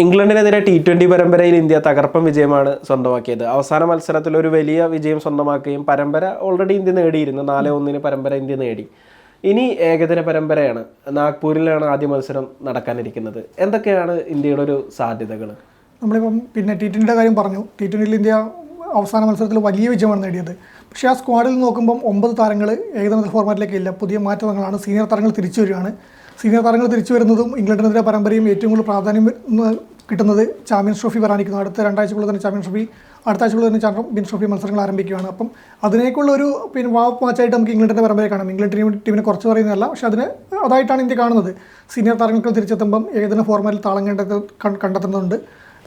ഇംഗ്ലണ്ടിനെതിരെ T twenty പരമ്പരയിൽ India തകർപ്പൻ വിജയമാണ് സ്വന്തമാക്കിയത്. അവസാന മത്സരത്തിൽ ഒരു വലിയ വിജയം സ്വന്തമാക്കുകയും പരമ്പര ഓൾറെഡി ഇന്ത്യ നേടിയിരുന്നു. നാല് ഒന്നിന് പരമ്പര ഇന്ത്യ നേടി. ഇനി ഏകദിന പരമ്പരയാണ്. നാഗ്പൂരിലാണ് ആദ്യ മത്സരം നടക്കാനിരിക്കുന്നത്. എന്തൊക്കെയാണ് ഇന്ത്യയുടെ ഒരു സാധ്യതകൾ നമ്മളിപ്പം പിന്നെ ടി ട്വന്റിയുടെ കാര്യം പറഞ്ഞു. ടി ട്വന്റിയിൽ ഇന്ത്യ അവസാന മത്സരത്തിൽ വലിയ വിജയമാണ് നേടിയത്. പക്ഷേ ആ സ്ക്വാഡിൽ നോക്കുമ്പം ഒമ്പത് താരങ്ങൾ ഏകദിന ഫോർമാറ്റിലേക്ക് ഇല്ല. പുതിയ മാറ്റങ്ങളാണ്. സീനിയർ താരങ്ങൾ തിരിച്ചു വരികയാണ്. സീനിയർ താരങ്ങൾ തിരിച്ചു വരുന്നതും ഇംഗ്ലണ്ടിനെതിരെ പരമ്പരയും ഏറ്റവും കൂടുതൽ പ്രാധാന്യം കിട്ടുന്നത് ചാമ്പ്യൻസ് ട്രോഫി വരാനിരിക്കുന്നു. അടുത്ത രണ്ടാഴ്ചക്കുള്ളിൽ തന്നെ ചാമ്പ്യൻസ് ട്രോഫി അടുത്ത ആഴ്ചക്കുള്ളിൽ തന്നെ ചാമ്പ്യൻസ് ട്രോഫി മത്സരങ്ങൾ ആരംഭിക്കുകയാണ്. അപ്പം അതിനേക്കുള്ള ഒരു പിന്നെ വാപ്പ് മാച്ചായിട്ട് നമുക്ക് ഇംഗ്ലണ്ടിന്റെ പരമ്പര കാണാം. ഇംഗ്ലണ്ട് ടീം ടീമിനെ കുറച്ച് പറയുന്നതല്ല പക്ഷെ അതിന് അതായിട്ടാണ് ഇന്ത്യ കാണുന്നത്. സീനിയർ താരങ്ങൾക്ക് തിരിച്ചെത്തുമ്പം ഏകദിന ഫോർമാറ്റിൽ താളം കണ്ടെത്ത കണ്ടെത്തുന്നുണ്ട്.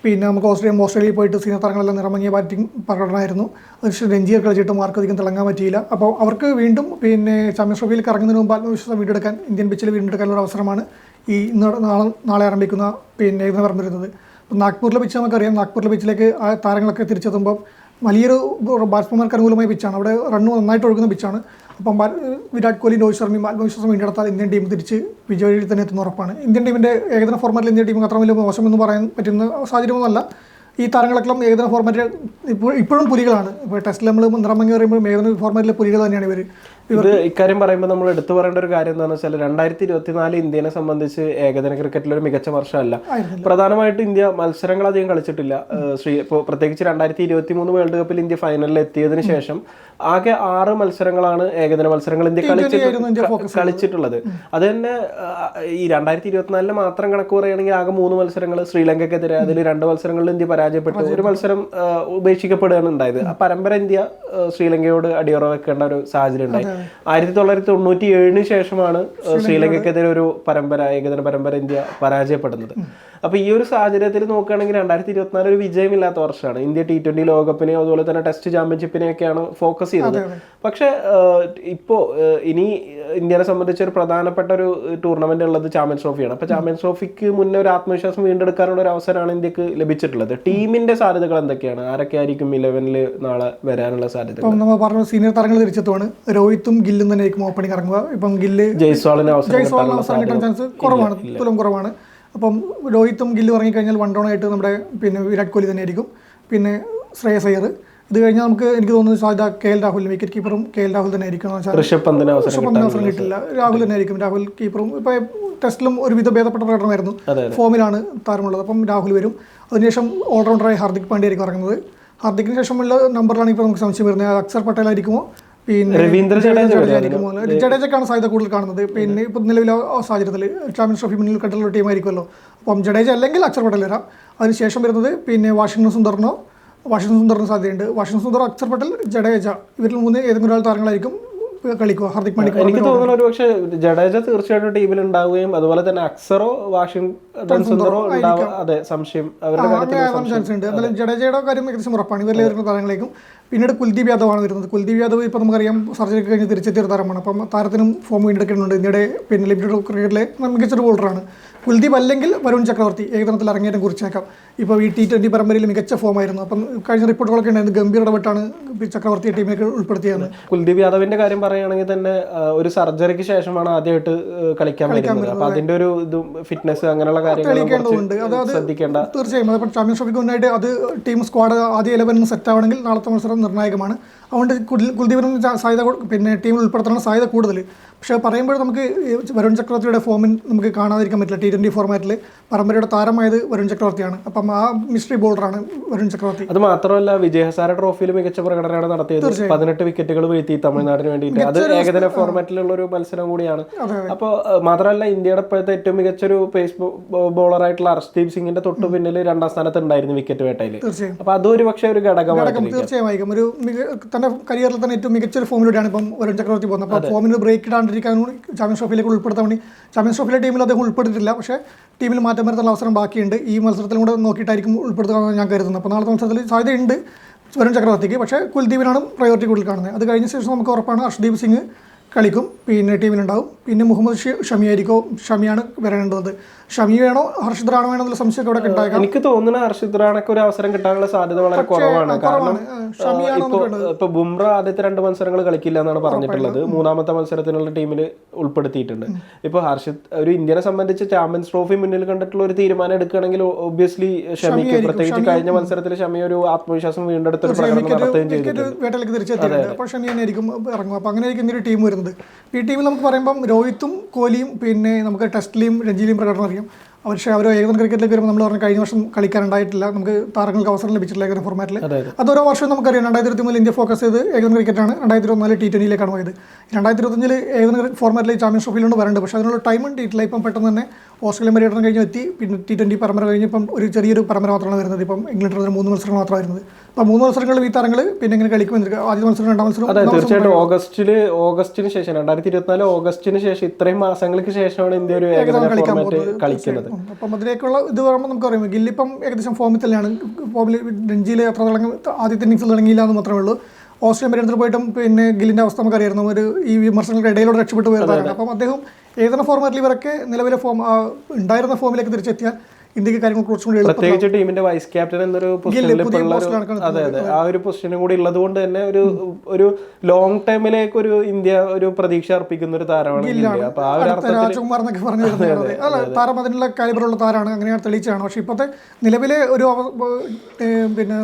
പിന്നെ നമുക്ക് ഓസ്ട്രേലിയ ഓസ്ട്രേലിയയിൽ പോയിട്ട് സീനിയർ താരങ്ങളെല്ലാം നിറമങ്ങിയ ബാറ്റിംഗ് പ്രകടനമായിരുന്നു. അതിനുശേഷം രഞ്ജിയെ കളിച്ചിട്ട് മാർക്ക് അധികം തിളങ്ങാൻ പറ്റിയില്ല. അപ്പോൾ അവർക്ക് വീണ്ടും പിന്നെ ചാമ്പ്യൻസ് ട്രോഫിയിൽ ഇറങ്ങുന്നതിന് മുമ്പ് ആത്മവിശ്വാസം വീണ്ടെടുക്കാൻ ഇന്ത്യൻ പിച്ചിൽ വീണ്ടെടുക്കാനുള്ള അവസരമാണ് ഈ ഇന്ന് നാളെ നാളെ ആരംഭിക്കുന്ന പിന്നെ ഇന്ന് പറഞ്ഞിരുന്നത്. അപ്പം നാഗ്പൂരിലെ പിച്ച് നമുക്കറിയാം. നാഗ്പൂരിലെ പിച്ചിലേക്ക് ആ താരങ്ങളൊക്കെ തിരിച്ചെത്തുമ്പോൾ വലിയൊരു ബാറ്റ്സ്മാൻമാർക്ക് അനുകൂലമായ പിച്ചാണ് അവിടെ റണ്ണ് നന്നായിട്ട് ഒഴുകുന്ന പിച്ചാണ് അപ്പം വിരാട് കോഹ്ലി രോഹിത് ശർമ്മയും ആത്മവിശ്വാസം വീണ്ടെടുത്താൽ ഇന്ത്യൻ ടീം തിരിച്ച് വിജയവഴിയിൽ തന്നെ എത്തുന്ന ഉറപ്പാണ്. ഇന്ത്യൻ ടീമിന്റെ ഏകദിന ഫോർമാറ്റിൽ ഇന്ത്യൻ ടീം അത്ര വലിയ മോശമെന്ന് പറയാൻ പറ്റുന്ന സാഹചര്യമൊന്നുമല്ല. ഈ താരങ്ങളെല്ലാം ഏകദിന ഫോർമാറ്റിൽ ഇപ്പോൾ ഇപ്പോഴും പുലികളാണ്. ഇപ്പോൾ ടെസ്റ്റിൽ നമ്മൾ നിറമങ്ങി പറയുമ്പോൾ ഏകദിന ഫോർമാറ്റിലെ പുലികൾ തന്നെയാണ് ഇവർ ഇത് ഇക്കാര്യം പറയുമ്പോൾ നമ്മൾ എടുത്തു പറയേണ്ട ഒരു കാര്യം എന്താണെന്ന് വെച്ചാൽ രണ്ടായിരത്തി ഇരുപത്തിനാല് ഇന്ത്യനെ സംബന്ധിച്ച് ഏകദിന ക്രിക്കറ്റിൽ ഒരു മികച്ച വർഷമല്ല. പ്രധാനമായിട്ട് ഇന്ത്യ മത്സരങ്ങൾ അധികം കളിച്ചിട്ടില്ല ശ്രീ ഇപ്പോൾ പ്രത്യേകിച്ച് രണ്ടായിരത്തി ഇരുപത്തി മൂന്ന് വേൾഡ് കപ്പിൽ ഇന്ത്യ ഫൈനലിൽ എത്തിയതിന് ശേഷം ആകെ ആറ് മത്സരങ്ങളാണ് ഏകദിന മത്സരങ്ങൾ ഇന്ത്യ കളിച്ചിട്ട് കളിച്ചിട്ടുള്ളത്. അത് തന്നെ ഈ രണ്ടായിരത്തി ഇരുപത്തിനാലിൽ മാത്രം കണക്ക് പറയുകയാണെങ്കിൽ ആകെ മൂന്ന് മത്സരങ്ങൾ ശ്രീലങ്കക്കെതിരെ അതിൽ രണ്ട് മത്സരങ്ങളിൽ ഇന്ത്യ പരാജയപ്പെട്ടു. ഒരു മത്സരം ഉപേക്ഷിക്കപ്പെടുകയാണ് ഉണ്ടായത്. ആ പരമ്പര ഇന്ത്യ ശ്രീലങ്കയോട് അടിയുറ വെക്കേണ്ട ഒരു സാഹചര്യം ഉണ്ടായി. ആയിരത്തി തൊള്ളായിരത്തി തൊണ്ണൂറ്റി ഏഴിന് ശേഷമാണ് ശ്രീലങ്കയ്ക്കെതിരെ ഒരു പരമ്പര ഏകദിന പരമ്പര ഇന്ത്യ പരാജയപ്പെടുന്നത്. അപ്പൊ ഈ ഒരു സാഹചര്യത്തിൽ നോക്കുകയാണെങ്കിൽ രണ്ടായിരത്തി ഇരുപത്തിനാല് ഒരു വിജയമില്ലാത്ത വർഷമാണ്. ഇന്ത്യ ടി ട്വന്റി ലോകകപ്പിനെയും അതുപോലെ തന്നെ ടെസ്റ്റ് ചാമ്പ്യൻഷിപ്പിനെയൊക്കെയാണ് ഫോക്കസ് ചെയ്തത് പക്ഷെ ഇപ്പോ ഇനി ഇന്ത്യനെ സംബന്ധിച്ച് ഒരു പ്രധാനപ്പെട്ട ഒരു ടൂർണമെന്റ് ഉള്ളത് ചാമ്പ്യൻസ് ട്രോഫിയാണ്. അപ്പൊ ചാമ്പ്യൻസ് ട്രോഫിക്ക് മുന്നേ ഒരു ആത്മവിശ്വാസം വീണ്ടെടുക്കാനുള്ള ഒരു അവസരമാണ് ഇന്ത്യയ്ക്ക് ലഭിച്ചിട്ടുള്ളത്. ടീമിന്റെ സാധ്യതകൾ എന്തൊക്കെയാണ്? ആരൊക്കെ ആയിരിക്കും ഇലവനിൽ നാളെ വരാനുള്ള സാധ്യത നമ്മൾ പറഞ്ഞ സീനിയർ താരങ്ങൾ തിരിച്ചെത്തുവാണ്. രോഹിത്തും ഗില്ലും തന്നെ ആയിരിക്കും ഓപ്പണിംഗ് ഇറങ്ങുക. ഇപ്പം ഗില്ല് ജയ്സ്വാളിന് അവസരം ജയ്സ്വാളിന് അവസരം കിട്ടാൻ ചാൻസ് കുറവാണ് തുലം കുറവാണ്. അപ്പം രോഹിത്തും ഗില്ലും ഇറങ്ങിക്കഴിഞ്ഞാൽ വൺ ഡൗൺ ആയിട്ട് നമ്മുടെ പിന്നെ വിരാട് കോഹ്ലി തന്നെ ആയിരിക്കും പിന്നെ ശ്രേയസ് അയ്യർ. ഇത് കഴിഞ്ഞാൽ നമുക്ക് എനിക്ക് തോന്നുന്നത് സാധ്യത കെ എൽ രാഹുൽ വിക്കറ്റ് കീപ്പറും കെ എൽ രാഹുൽ തന്നെ ആയിരിക്കും. ഋഷഭ് പന്തിന് അവസരം കിട്ടില്ല. രാഹുൽ തന്നെ ആയിരിക്കും. രാഹുൽ കീപ്പറും ഇപ്പോൾ ടെസ്റ്റിലും ഒരുവിധ ഭേദപ്പെട്ട പ്രകടനമായിരുന്നു. ഫോമിലാണ് താരമുള്ളത്. അപ്പം രാഹുൽ വരും. അതിനുശേഷം ഓൾറൗണ്ടറായി ഹാർദിക് പാണ്ഡ്യ ആയിരിക്കും ഇറങ്ങുന്നത്. ഹാർദിക്കിന് ശേഷമുള്ള നമ്പറിലാണ് ഇപ്പോൾ നമുക്ക് സംശയം വരുന്നത്. അക്സർ പട്ടേൽ ആയിരിക്കുമോ? പിന്നെ രവീന്ദ്ര ജഡേജ ജഡേജ ആയിരിക്കുമോ? ജഡേജക്കാണ് സാധ്യത കൂടുതൽ കാണുന്നത്. പിന്നെ ഇപ്പൊ നിലവിലെ സാഹചര്യത്തിൽ ചാമ്പ്യൻസ് ട്രോഫി മുന്നിൽ കണ്ടുള്ള ടീമായിരിക്കുമല്ലോ അപ്പം ജഡേജ അല്ലെങ്കിൽ അക്സർ പട്ടേൽ വരാം. അതിനുശേഷം വരുന്നത് പിന്നെ വാഷിംഗ്ടൺ സുന്ദറിനോ വാഷിംഗ്ടൺ സുന്ദറിന് സാധ്യതയുണ്ട്. വാഷിംഗ് സുന്ദർ അക്ഷർ പട്ടേൽ ജഡേജ ഇവരിൽ മൂന്ന് ഏതെങ്കിലും ഒരാൾ താരങ്ങളായിരിക്കും കളിക്കുക. ഹാർദിക് പാണ്ഡ്യ എനിക്ക് തോന്നുന്നു ഒരു പക്ഷേ ജഡേജ തീർച്ചയായിട്ടും ടീമിൽ ഉണ്ടാവുകയും അതുപോലെ തന്നെ അക്സറോ വാഷിംഗ് സുന്ദറോ അതെ സംശയം. അവരുടെ ചാൻസ് ഉണ്ട് ജഡേജയുടെ കാര്യം ഏകദേശം ഉറപ്പാണ്. ഇവരിലെ വരുന്ന താരങ്ങളേക്കും പിന്നീട് കുൽദീപ് യാദവാണ് വരുന്നത്. കുൽദീപ് യാദവ് ഇപ്പോൾ നമുക്കറിയാം സർജറി കഴിഞ്ഞ് തിരിച്ചെത്തിയ താരമാണ്. അപ്പം താരത്തിനും ഫോം വീണ്ടെടുക്കുന്നുണ്ട് ഇന്ത്യയുടെ പിന്നെ ലിമിറ്റഡ് ക്രിക്കറ്റിലെ മികച്ചൊരു ബോളറാണ് കുൽദീപ് അല്ലെങ്കിൽ വരുൺ ചക്രവർത്തി ഏകദിനത്തിൽ ഇറങ്ങിയതും കുറിച്ചേക്കാം. ഇപ്പോൾ ഈ ടി ട്വന്റി പരമ്പരയിൽ മികച്ച ഫോമായിരുന്നു അപ്പം കഴിഞ്ഞ റിപ്പോർട്ടുകളൊക്കെ ഉണ്ടായിരുന്നു. ഗംഭീർ ഇടപെട്ടാണ് ചക്രവർത്തി ടീമിലേക്ക് ഉൾപ്പെടുത്തിയത്. കുൽദീപ് യാദവിന്റെ കാര്യം പറയുകയാണെങ്കിൽ തന്നെ ഒരു സർജറിക്ക് ശേഷമാണ് ആദ്യമായിട്ട് കളിക്കാൻ അപ്പൊ അതിന്റെ ഒരു ഇത് ഫിറ്റ്നസ് അങ്ങനെയുള്ള അതായത് ശ്രദ്ധിക്കേണ്ട. തീർച്ചയായും. അതിപ്പോൾ ചാമ്പ്യൻഷിപ്പിന് മുന്നായിട്ട് അത് ടീം സ്ക്വാഡ് ആദ്യ ഇലവനിൽ സെറ്റ് ആവണമെങ്കിൽ നാളത്തെ മത്സരം നിർണായകമാണ്. അതുകൊണ്ട് കുൽ- കുൽദീപിനും സാധ്യത പിന്നെ ടീമിൽ ഉൾപ്പെടുത്താനുള്ള സാധ്യത കൂടുതൽ. പക്ഷേ പറയുമ്പോൾ നമുക്ക് വരുൺ ചക്രവർത്തിയുടെ ഫോമിൽ നമുക്ക് കാണാതിരിക്കാൻ പറ്റില്ല. ടി ട്വന്റി ഫോർമാറ്റിൽ പരമ്പരയുടെ താരമായത് വരുൺ ചക്രവർത്തിയാണ്. അപ്പം ആ മിസ്റ്ററി ബോളറാണ് വരുൺ ചക്രവർത്തി. അത് മാത്രമല്ല വിജയ ഹസാര ട്രോഫിയിൽ മികച്ച പ്രകടനമാണ് നടത്തിയത്. പതിനെട്ട് വിക്കറ്റുകൾ വീഴ്ത്തി തമിഴ്നാടിന് വേണ്ടിയിട്ട്. അത് ഏകദിന ഫോർമാറ്റിലുള്ള ഒരു മത്സരം കൂടിയാണ്. അപ്പോൾ മാത്രമല്ല ഇന്ത്യയുടെ ഇപ്പോഴത്തെ ഏറ്റവും മികച്ചൊരു പേസ് ബോളറായിട്ടുള്ള അർഷ്ദീപ് സിംഗിന്റെ തൊട്ടു പിന്നിൽ രണ്ടാം സ്ഥാനത്ത് ഉണ്ടായിരുന്നു വിക്കറ്റ് വേട്ടയിൽ അപ്പോൾ അപ്പൊ അതൊരു പക്ഷേ ഒരു ഘടകമാണ് ഘടകം തീർച്ചയായും ഒരു തന്റെ കരിയറിൽ തന്നെ ഏറ്റവും മികച്ചൊരു ഫോമിലൂടെയാണ് ഇപ്പം വരുൺ ചക്രവർത്തി പോകുന്നത്. അപ്പോൾ ഫോമിന് ബ്രേക്ക് ഇടാണ്ടിരിക്കാൻ കൂടി ചാമ്പ്യൻസ് ട്രോഫിയിലേക്ക് ഉൾപ്പെടുത്താൻ വേണ്ടി ചാമ്പ്യൻസ് ട്രോഫിയിലെ ടീമിൽ അദ്ദേഹം ഉൾപ്പെടുത്തിയിട്ടില്ല പക്ഷേ ടീമിൽ മാറ്റം വരുത്താനുള്ള അവസരം ബാക്കിയുണ്ട്. ഈ മത്സരത്തിലും കൂടെ നോക്കിയിട്ടായിരിക്കും ഉൾപ്പെടുത്തുകയെന്ന് ഞാൻ കരുതുന്നത്. അപ്പോൾ നാളത്തെ മത്സരത്തിൽ സാധ്യതയുണ്ട് വരുൺ ചക്രവർത്തിക്ക്. പക്ഷേ കുൽദീപിനാണ് പ്രയോറിറ്റി കൂടുതൽ കാണുന്നത്. അത് കഴിഞ്ഞ ശേഷം നമുക്ക് ഉറപ്പാണ് അർഷ്ദീപ് സിംഗ് കളിക്കും. പിന്നെ ടീമിലുണ്ടാവും. പിന്നെ മുഹമ്മദ് ഷമിയായിരിക്കോ. ഷമിയാണ് വരേണ്ടത്. ഷമി വേണോ? ഹർഷിത് റാണോ വേണോ? എന്നുള്ള സംശയമൊക്കെ ഇവിടെ ഉണ്ടായേക്കാം. എനിക്ക് തോന്നുന്ന ഹർഷിത് റാണക്ക് ഒരു അവസരം കിട്ടാനുള്ള സാധ്യത വളരെ കുറവാണ്. കാരണം ഇപ്പൊ ബുംറ ആദ്യത്തെ രണ്ട് മത്സരങ്ങൾ കളിക്കില്ല എന്നാണ് പറഞ്ഞിട്ടുള്ളത്. മൂന്നാമത്തെ മത്സരത്തിനുള്ള ടീമിൽ ഉൾപ്പെടുത്തിയിട്ടുണ്ട്. ഇപ്പൊ ഹർഷിത് ഒരു ഇന്ത്യനെ സംബന്ധിച്ച് ചാമ്പ്യൻസ് ട്രോഫി മുന്നിൽ കണ്ടിട്ടുള്ള ഒരു തീരുമാനം എടുക്കുകയാണെങ്കിൽ ഒബ്വിയസ്ലി ഷമിക്ക് പ്രത്യേകിച്ച് കഴിഞ്ഞ മത്സരത്തിൽ ഷമി ഒരു ആത്മവിശ്വാസം വീണ്ടെടുത്ത ഒരു പ്രകടനം നടത്തുകയും ചെയ്തു വിക്കറ്റ് വേട്ടയിലേക്ക് തിരിച്ചെത്തിയിട്ടുണ്ട്. അപ്പോൾ ഷമി തന്നെ ആയിരിക്കും ഇറങ്ങും അപ്പോൾ അങ്ങനെ ഒരു ടീം വരുന്നത്. ഈ ടീമിൽ നമുക്ക് പറയുമ്പം രോഹിത്തും കോഹ്ലിയും പിന്നെ നമുക്ക് ടെസ്റ്റിലെയും രഞ്ജിയിലെയും പ്രകടനം അറിയാം. പക്ഷേ അവർ ഏകദിന ക്രിക്കറ്റിലേക്ക് വരുമ്പോൾ നമ്മൾ പറഞ്ഞു കഴിഞ്ഞ വർഷം കളിക്കാനുണ്ടായിട്ടില്ല. നമുക്ക് താരങ്ങൾക്ക് അവസരം ലഭിച്ചിട്ടില്ല ഏകദിന ഫോർമാറ്റിൽ അതെ ഓരോ വർഷവും നമുക്കറിയാം. രണ്ടായിരത്തി ഇരുപത്തി ഇന്ത്യ ഫോക്കസ് ചെയ്ത് ഏകദിന ക്രിക്കറ്റാണ് രണ്ടായിരത്തി ഇരുപത്തിനാല് ടി ട്വന്റിയിലേക്കാണ് പോയത് രണ്ടായിരത്തി ഇരുപത്തഞ്ചിൽ ഏകദിന ഫോർമാറ്റിൽ ചാമ്പ്യൻസ് ട്രോഫിയിലുണ്ട് വരേണ്ടത് പക്ഷേ അതിനുള്ള ടൈം കിട്ടിയിട്ടില്ല. ഇപ്പം പെട്ടെന്ന് തന്നെ ഓസ്ട്രേലിയൻ പര്യടനം കഴിഞ്ഞ് എത്തി. പിന്നെ ടി ട്വന്റി പരമ്പര കഴിഞ്ഞ് ഇപ്പം ഒരു ചെറിയൊരു പരമ്പര മാത്രമാണ് വരുന്നത്. ഇപ്പം ഇംഗ്ലണ്ടിൽ മൂന്ന് മത്സരങ്ങൾ മാത്രമായിരുന്നത് അപ്പോൾ മൂന്ന് മത്സരങ്ങളിൽ ഈ താരങ്ങൾ പിന്നെ എങ്ങനെ കളിക്കുമെന്ന് ആദ്യ മത്സരം രണ്ടാം മത്സരം തീർച്ചയായിട്ടും ഓഗസ്റ്റിൽ ഓഗസ്റ്റിന് ശേഷം രണ്ടായിരത്തി ഇരുപത്തിനാല് ഓഗസ്റ്റിന് ശേഷം ഇത്രയും മാസങ്ങൾക്ക് ശേഷമാണ് ഇന്ത്യ ഒരു ഏകദിന കളിക്കാൻ കളിക്കുന്നത്. അപ്പം അതിലേക്കുള്ള ഇത് പറയുമ്പോൾ നമുക്ക് അറിയാം ഗില്ലിപ്പം ഏകദേശം ഫോമിൽ തന്നെയാണ് ഫോമിൽ രഞ്ജിയിൽ എത്ര തുടങ്ങി ആദ്യത്തെ ഇന്നിങ്സിൽ തുടങ്ങിയില്ല എന്ന് മാത്രമേ ഉള്ളൂ. ഓസ്ട്രേലിയൻ പര്യടനത്തിൽ പോയിട്ടും പിന്നെ ഗില്ലിന്റെ അവസ്ഥ നമുക്കറിയായിരുന്നു. ഒരു ഈ വിമർശനങ്ങൾക്ക് ഇടയിലൂടെ രക്ഷപ്പെട്ട് പോയതാണ് അപ്പം അദ്ദേഹം ഏതെന്ന ഫോർമാറ്റിൽ ഇവരൊക്കെ നിലവിലെ ഫോം ഉണ്ടായിരുന്ന ഫോമിലേക്ക് തിരിച്ചെത്തിയാൽ ഇന്ത്യയ്ക്ക് കാര്യങ്ങൾ കുറച്ചും കൂടി പ്രത്യേകിച്ച് ടീമിന്റെ വൈസ് ക്യാപ്റ്റൻ എന്നൊരു അതെ അതെ. ആ ഒരു പൊസിഷനും കൂടി ഉള്ളത് കൊണ്ട് തന്നെ ഒരു ഒരു ലോങ് ടൈമിലേക്ക് ഒരു ഇന്ത്യ ഒരു പ്രതീക്ഷ അർപ്പിക്കുന്ന ഒരു താരമാണ് അപ്പൊ ആ ഒരു പറഞ്ഞു അല്ല താരം അതിനുള്ള കാലിബറുള്ള താരമാണ് അങ്ങനെയാണ് തെളിയിച്ചാണ് പക്ഷെ ഇപ്പോഴത്തെ നിലവിലെ ഒരു പിന്നെ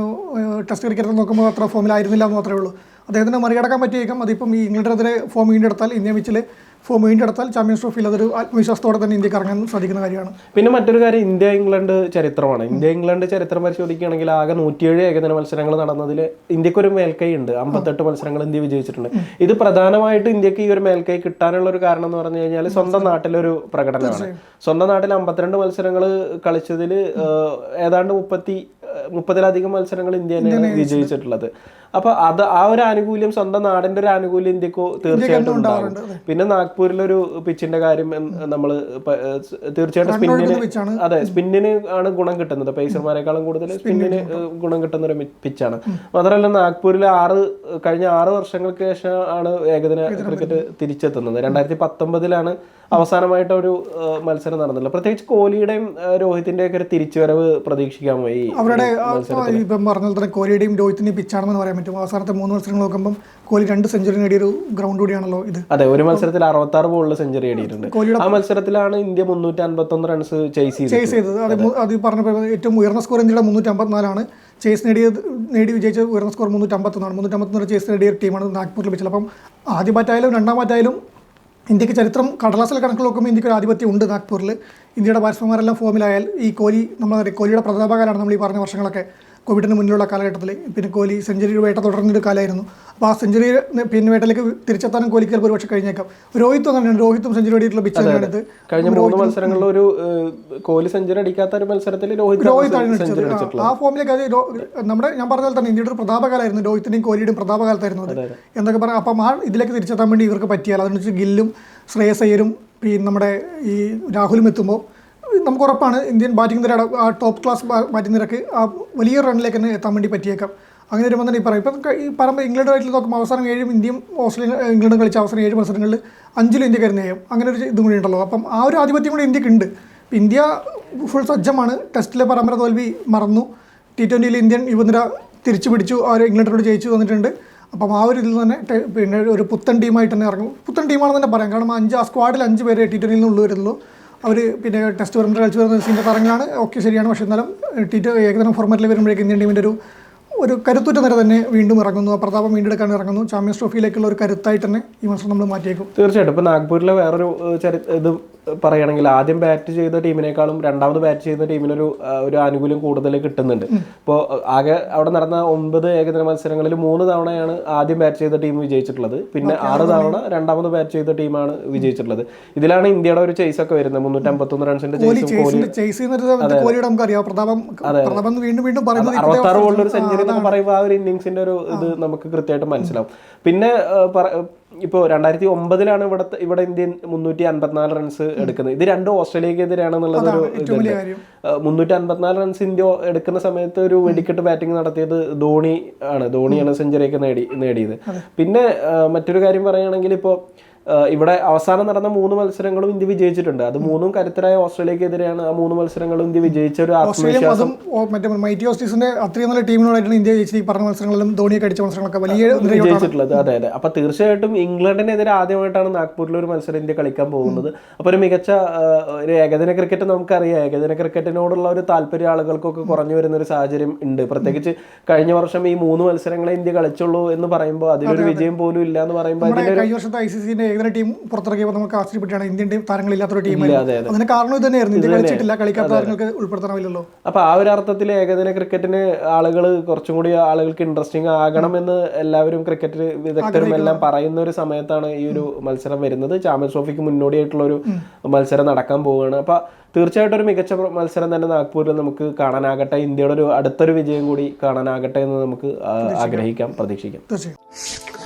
ടെസ്റ്റ് ക്രിക്കറ്റ് നോക്കുമ്പോൾ അത്ര ഫോമിലായിരുന്നില്ല എന്ന് മാത്രമേ ഉള്ളൂ. അദ്ദേഹത്തിന് മറികടക്കാൻ പറ്റിയേക്കാം. അതിപ്പം ഈ ഇംഗ്ലണ്ടിനെതിരെ ഫോം വീണ്ടെടുത്താൽ ഇന്ത്യ മിച്ചിൽ ഫോം വീണ്ടെടുത്താൽ ചാമ്പ്യൻസ് ട്രോഫിയിൽ അതൊരു ആത്മവിശ്വാസത്തോടെ തന്നെ ഇന്ത്യയ്ക്ക് ഇറങ്ങാൻ സാധിക്കുന്ന കാര്യമാണ്. പിന്നെ മറ്റൊരു കാര്യം ഇന്ത്യ ഇംഗ്ലണ്ട് ചരിത്രമാണ്. ഇന്ത്യ ഇംഗ്ലണ്ട് ചരിത്രം പരിശോധിക്കുകയാണെങ്കിൽ ആകെ നൂറ്റിയേഴ് ഏകദിന മത്സരങ്ങൾ നടന്നതിൽ ഇന്ത്യക്കൊരു മേൽക്കൈ ഉണ്ട്. അമ്പത്തെട്ട് മത്സരങ്ങൾ ഇന്ത്യ വിജയിച്ചിട്ടുണ്ട്. ഇത് പ്രധാനമായിട്ട് ഇന്ത്യയ്ക്ക് ഈ ഒരു മേൽക്കൈ കിട്ടാനുള്ള ഒരു കാരണം എന്ന് പറഞ്ഞു കഴിഞ്ഞാൽ സ്വന്തം നാട്ടിലൊരു പ്രകടനമാണ്. സ്വന്തം നാട്ടിൽ അമ്പത്തിരണ്ട് മത്സരങ്ങൾ കളിച്ചതിൽ ഏതാണ്ട് മുപ്പത്തി മുപ്പതിലധികം മത്സരങ്ങൾ ഇന്ത്യ തന്നെയാണ് വിജയിച്ചിട്ടുള്ളത്. അപ്പൊ അത് ആ ഒരു ആനുകൂല്യം സ്വന്തം നാടിന്റെ ഒരു ആനുകൂല്യം ഇന്ത്യക്കോ തീർച്ചയായിട്ടും ഉണ്ടാവും പിന്നെ നാഗ്പൂരിലൊരു പിച്ചിന്റെ കാര്യം നമ്മൾ തീർച്ചയായിട്ടും സ്പിന്നിന് അതെ സ്പിന്നിന് ആണ് ഗുണം കിട്ടുന്നത്. പേസർമാരെക്കാളും കൂടുതൽ സ്പിന്നിന് ഗുണം കിട്ടുന്ന ഒരു പിച്ചാണ്. മാത്രമല്ല നാഗ്പൂരിൽ ആറ് കഴിഞ്ഞ ആറ് വർഷങ്ങൾക്ക് ശേഷം ആണ് ഏകദിന ക്രിക്കറ്റ് തിരിച്ചെത്തുന്നത്. രണ്ടായിരത്തി പത്തൊമ്പതിലാണ് അവസാനമായിട്ട് ഒരു മത്സരം നടന്നില്ല പ്രത്യേകിച്ച് കോഹ്ലിയുടെയും രോഹിത്തിന്റെയും ഒക്കെ ഒരു തിരിച്ചുവരവ് പ്രതീക്ഷിക്കാൻ പോയി അവരുടെ പറഞ്ഞ കോഹ്ലിയുടെയും രോഹിത്തിന്റെയും പിച്ചാണെന്ന് പറയാൻ പറ്റും അവസാനത്തെ മൂന്ന് മത്സരങ്ങൾ നോക്കുമ്പോൾ കോഹ്ലി രണ്ട് സെഞ്ചുറി നേടിയൊരു ഗ്രൗണ്ട് കൂടിയാണല്ലോ ഇത്. അതെ ഒരു മത്സരത്തിൽ അറുപത്തി ആറ് ബോളിൽ സെഞ്ചുറി നേടിയിട്ടുണ്ട് ആ മത്സരത്തിലാണ് ഇന്ത്യ മുന്നൂറ്റി അൻപത്തി ഒന്ന് റൺസ് ചേസ് ചെയ്തത്. ചേസ് ചെയ്തത് അത് അത് പറഞ്ഞ ഏറ്റവും ഉയർന്ന സ്കോർ ഇന്ത്യയുടെ മുന്നൂറ്റി അമ്പത്തിനാലാണ് ചേസ് നേടിയത് നേടി വിജയിച്ച ഉയർന്ന സ്കോർ മുന്നൂറ്റി അമ്പത്തൊന്നാണ് മുന്നൂറ്റി അമ്പത്തൊന്ന് ചേസ് നേടിയ ടീമാണ് നാഗ്പൂരിൽ വെച്ചത് അപ്പം ആദ്യ ബാറ്റായാലും രണ്ടാം ബാറ്റായാലും ഇന്ത്യയ്ക്ക് ചരിത്രം കടലാസിൽ കണക്കിൽ നോക്കുമ്പോൾ ഇന്ത്യയ്ക്ക് ഒരു ആധിപത്യം ഉണ്ട് നാഗ്പൂരിൽ ഇന്ത്യയുടെ ബാറ്റ്സ്മാൻമാരെല്ലാം ഫോമിലായാൽ ഈ കോഹ്ലി നമ്മൾ കോഹ്ലിയുടെ പ്രതാപകാലമാണ് നമ്മൾ ഈ പറഞ്ഞ വർഷങ്ങളൊക്കെ. കോവിഡിന് മുന്നിലുള്ള കാലഘട്ടത്തിൽ പിന്നെ കോഹ്ലി സെഞ്ചുറി വേട്ട തുടർന്നൊരു കാലമായിരുന്നു. അപ്പോൾ ആ സെഞ്ചുറി പിന്നെ വേട്ടയിലേക്ക് തിരിച്ചെത്താനും കോഹ്ലിക്ക് ചിലപ്പോൾ ഒരുപക്ഷെ കഴിഞ്ഞേക്കാം. രോഹിത് അങ്ങനെയാണ്. രോഹിത്തും സെഞ്ചുറി അടിയിട്ടുള്ള തന്നെയാണ് കഴിഞ്ഞ മൂന്ന് മത്സരങ്ങളിൽ ഒരു കോഹ്ലി സെഞ്ചുറി അടിക്കാത്ത ഒരു മത്സരത്തിൽ രോഹിത് രോഹിത് ആ ഫോമിലേക്ക് അത് നമ്മുടെ ഞാൻ പറഞ്ഞ പോലെ തന്നെ ഇന്ത്യയുടെ ഒരു പ്രതാപകാലമായിരുന്നു. രോഹിത്തിന്റെയും കോഹ്ലിയുടെയും പ്രതാപകാലത്തായിരുന്നു അത്. എന്നൊക്കെ പറഞ്ഞാൽ അപ്പം ആ ഇതിലേക്ക് തിരിച്ചെത്താൻ വേണ്ടി ഇവർക്ക് പറ്റിയാൽ അതെന്ന് വെച്ചാൽ ഗില്ലും ശ്രേയസയ്യരും പിന്നെ നമ്മുടെ ഈ രാഹുലും എത്തുമ്പോൾ നമുക്ക് ഉറപ്പാണ് ഇന്ത്യൻ ബാറ്റിംഗ് നിരയുടെ ആ ടോപ്പ് ക്ലാസ് ബാറ്റിംഗ് നിരക്ക് ആ വലിയ റണ്ണിലേക്ക് തന്നെ എത്താൻ വേണ്ടി പറ്റിയേക്കാം. അങ്ങനെ വരുമ്പോൾ തന്നെ ഈ പറയും ഇപ്പം ഈ പറയുമ്പോൾ ഇംഗ്ലണ്ടുമായിട്ട് നോക്കുമ്പോൾ അവസാനം ഏഴും ഇന്ത്യയും ഓസ്ട്രേലിയ ഇംഗ്ലണ്ടും കളിച്ച അവസരം ഏഴ് മത്സരങ്ങളിൽ അഞ്ചിലും ഇന്ത്യ കരുന്നേയും അങ്ങനെ ഒരു ഇതും കൂടി ഉണ്ടല്ലോ. അപ്പം ആ ഒരു ആധിപത്യം കൂടി ഇന്ത്യയ്ക്ക് ഉണ്ട് ഇന്ത്യ ഫുൾ സജ്ജമാണ്. ടെസ്റ്റിലെ പരമ്പര തോൽവി മറന്നു. ടി ട്വന്റിയിൽ ഇന്ത്യൻ യുവനിര തിരിച്ചു പിടിച്ചു. അവർ ഇംഗ്ലണ്ടിനോട് ജയിച്ചു തന്നിട്ടുണ്ട്. അപ്പം ആ ഒരു ഇതിൽ തന്നെ പിന്നെ ഒരു പുത്തൻ ടീമായിട്ട് തന്നെ ഇറങ്ങും. പുത്തൻ ടീമാണെന്ന് തന്നെ പറയാം. കാരണം അഞ്ച് ആ സ്ക്വാഡിൽ അഞ്ച് പേരെ ടി ട്വന്റിയിൽ നിന്ന് വരുന്നുള്ളൂ. അവർ പിന്നെ ടെസ്റ്റ് പരമ്പര കളിച്ചു വരുന്ന സീന്റെ പറഞ്ഞാണ് ഓക്കെ ശരിയാണ്. പക്ഷേ എന്നാലും ടി ട്വ ഏകദിനം ഫോർമാറ്റിൽ വരുമ്പോഴേക്കും ഇന്ത്യൻ ടീമിന്റെ ഒരു ഒരു കരുത്തുറ്റ നിര തന്നെ വീണ്ടും ഇറങ്ങുന്നു. ആ പ്രതാപം വീണ്ടെടുക്കാൻ ഇറങ്ങുന്നു. ചാമ്പ്യൻസ് ട്രോഫിയിലേക്കുള്ള ഒരു കരുത്തായിട്ട് തന്നെ ഈ മത്സരം നമ്മൾ മാറ്റിയേക്കും. തീർച്ചയായിട്ടും. ഇപ്പോൾ നാഗ്പൂരിലെ വേറൊരു ചരി ഇത് പറയുകയാണെങ്കിൽ ആദ്യം ബാറ്റ് ചെയ്ത ടീമിനേക്കാളും രണ്ടാമത് ബാറ്റ് ചെയ്യുന്ന ടീമിനൊരു ഒരു ആനുകൂല്യം കൂടുതൽ കിട്ടുന്നുണ്ട്. ഇപ്പോൾ ആകെ അവിടെ നടന്ന ഒമ്പത് ഏകദിന മത്സരങ്ങളിൽ മൂന്ന് തവണയാണ് ആദ്യം ബാറ്റ് ചെയ്ത ടീം വിജയിച്ചിട്ടുള്ളത്. പിന്നെ ആറ് തവണ രണ്ടാമത് ബാറ്റ് ചെയ്ത ടീമാണ് വിജയിച്ചിട്ടുള്ളത്. ഇതിലാണ് ഇന്ത്യയുടെ ഒരു ചേസ് ഒക്കെ വരുന്നത്. മുന്നൂറ്റി അമ്പത്തൊന്ന് റൺസിന്റെ അറുപത്താറ് ബോളിൽ ഒരു സെഞ്ചുറി എന്നൊക്കെ പറയുമ്പോൾ ആ ഒരു ഇന്നിങ്സിന്റെ ഒരു ഇത് നമുക്ക് കൃത്യമായിട്ട് മനസ്സിലാവും. പിന്നെ ഇപ്പോൾ രണ്ടായിരത്തി ഒമ്പതിലാണ് ഇവിടെ ഇവിടെ ഇന്ത്യൻ മുന്നൂറ്റി അൻപത്തിനാല് റൺസ് എടുക്കുന്നത്. ഇത് രണ്ടും ഓസ്ട്രേലിയക്കെതിരെയാണെന്നുള്ളത് ഒരു മുന്നൂറ്റി അൻപത്തിനാല് റൺസ് ഇന്ത്യ എടുക്കുന്ന സമയത്ത് ഒരു വെടിക്കെട്ട് ബാറ്റിംഗ് നടത്തിയത് ധോണി ആണ്. ധോണിയാണ് സെഞ്ചുറിയൊക്കെ നേടി നേടിയത്. പിന്നെ മറ്റൊരു കാര്യം പറയുകയാണെങ്കിൽ ഇപ്പോൾ ഇവിടെ അവസാനം നടന്ന മൂന്ന് മത്സരങ്ങളും ഇന്ത്യ വിജയിച്ചിട്ടുണ്ട്. അത് മൂന്നും കരുത്തരായ ഓസ്ട്രേലിയക്കെതിരെയാണ് ആ മൂന്ന് മത്സരങ്ങളും ഇന്ത്യ വിജയിച്ച ഒരു ആത്മവിശ്വാസം. മറ്റേ മൈറ്റി ഓസ്റ്റീസിന്റെ അത്രയും നല്ല ടീമിനോടായിട്ടാണ് ഇന്ത്യ ജയിച്ചത്. ഈ പറഞ്ഞ മത്സരങ്ങളിലും ധോണിയൊക്കെ അടിച്ച മത്സരങ്ങളൊക്കെ വലിയ വിജയിച്ചിട്ടുള്ളത്. അതെ അതെ. അപ്പൊ തീർച്ചയായിട്ടും ഇംഗ്ലണ്ടിനെതിരെ ആദ്യമായിട്ടാണ് നാഗ്പൂരിൽ ഒരു മത്സരം ഇന്ത്യ കളിക്കാൻ പോകുന്നത്. അപ്പൊ ഒരു മികച്ച ഒരു ഏകദിന ക്രിക്കറ്റ് നമുക്കറിയാം. ഏകദിന ക്രിക്കറ്റിനോടുള്ള ഒരു താല്പര്യം ആളുകൾക്കൊക്കെ കുറഞ്ഞു വരുന്ന ഒരു സാഹചര്യം ഉണ്ട്. പ്രത്യേകിച്ച് കഴിഞ്ഞ വർഷം ഈ മൂന്ന് മത്സരങ്ങളെ ഇന്ത്യ കളിച്ചുള്ളൂ എന്ന് പറയുമ്പോൾ അതിലൊരു വിജയം പോലും ഇല്ല എന്ന് പറയുമ്പോൾ ഏകദിന ടീം പുറത്തിറക്കിയപ്പോൾ നമുക്ക് ആശ്ചര്യപ്പെട്ടാണ് ഇന്ത്യൻ ടീം താരങ്ങളില്ലാത്തൊരു ടീം. അതിന് കാരണം ഇത് തന്നെയായിരുന്നു. ഇന്ത്യ കളിച്ചിട്ടില്ല. കളിക്കാത്ത താരങ്ങൾക്ക് ഉൾപ്പെടുത്തണമില്ലല്ലോ അപ്പൊ ആ ഒരു അർത്ഥത്തിൽ ഏകദിന ക്രിക്കറ്റിന് ആളുകൾ കുറച്ചും കൂടി ആളുകൾക്ക് ഇൻട്രസ്റ്റിംഗ് ആകണം എന്ന് എല്ലാവരും ക്രിക്കറ്റ് വിദഗ്ധരും എല്ലാം പറയുന്ന ഒരു സമയത്താണ് ഈ ഒരു മത്സരം വരുന്നത്. ചാമ്പ്യൻസ് ട്രോഫിക്ക് മുന്നോടിയായിട്ടുള്ള ഒരു മത്സരം നടക്കാൻ പോവുകയാണ്. അപ്പൊ തീർച്ചയായിട്ടും ഒരു മികച്ച മത്സരം തന്നെ നാഗ്പൂരിൽ നമുക്ക് കാണാനാകട്ടെ. ഇന്ത്യയുടെ ഒരു അടുത്തൊരു വിജയം കൂടി കാണാനാകട്ടെ എന്ന് നമുക്ക് ആഗ്രഹിക്കാം പ്രതീക്ഷിക്കാം. തീർച്ചയായും.